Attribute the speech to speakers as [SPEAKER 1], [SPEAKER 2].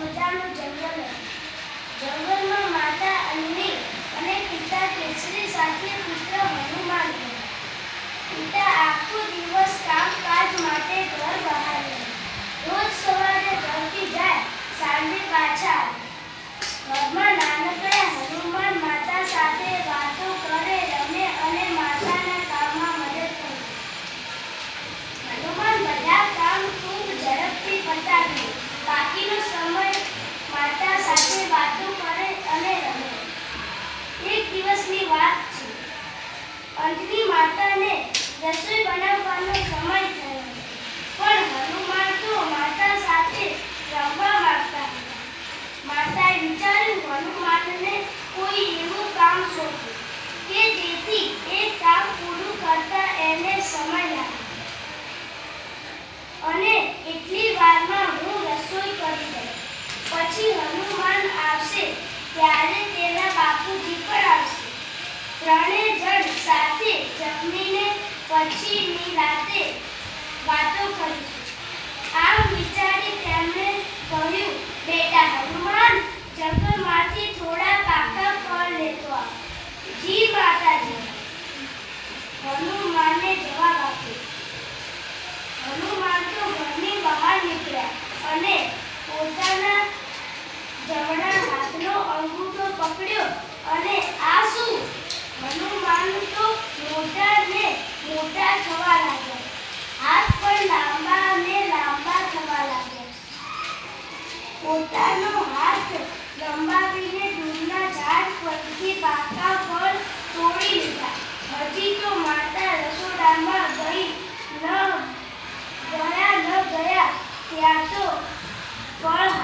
[SPEAKER 1] મજાનું જંગલ. હતું અંજની માતાને રસોઈ બનાવવાનો સમય થયો. પણ હનુમાન તો માતા સાથે રમવા માંગતા માતાએ વિચાર્યું, હનુમાનને કોઈ એવું કામ સોંપ્યું કે જેથી એ કામ પૂરું કરતા એને સમય લાગે. અને એટલી પછીની રાતે વાતો કરી. આમ વિચારી તેમણે કહ્યું, બેટા, હનુમાન, જંગલમાંથી થોડા પાકા ફળ લેતો આવ. જી માતાજી. હનુમાને જવાબ આપ્યો. હનુમાન તો ઘરની બહાર નીકળ્યા અને પોતાના જમણા હાથનો અંગૂઠો પકડ્યો અને આ શું હનુમાન તો મોટા ને મોટા થવા લાગ્યા હાથ પણ લાંબા અને લાંબા થવા લાગ્યા પોતાનો હાથ લંબાવીને દૂરના ઝાડ પરથી પાકા ફળ તોડી લીધા. હજી તો માતા રસોડામાં ગઈ ન, ગયા ન ગયા, ત્યાં તો ફળ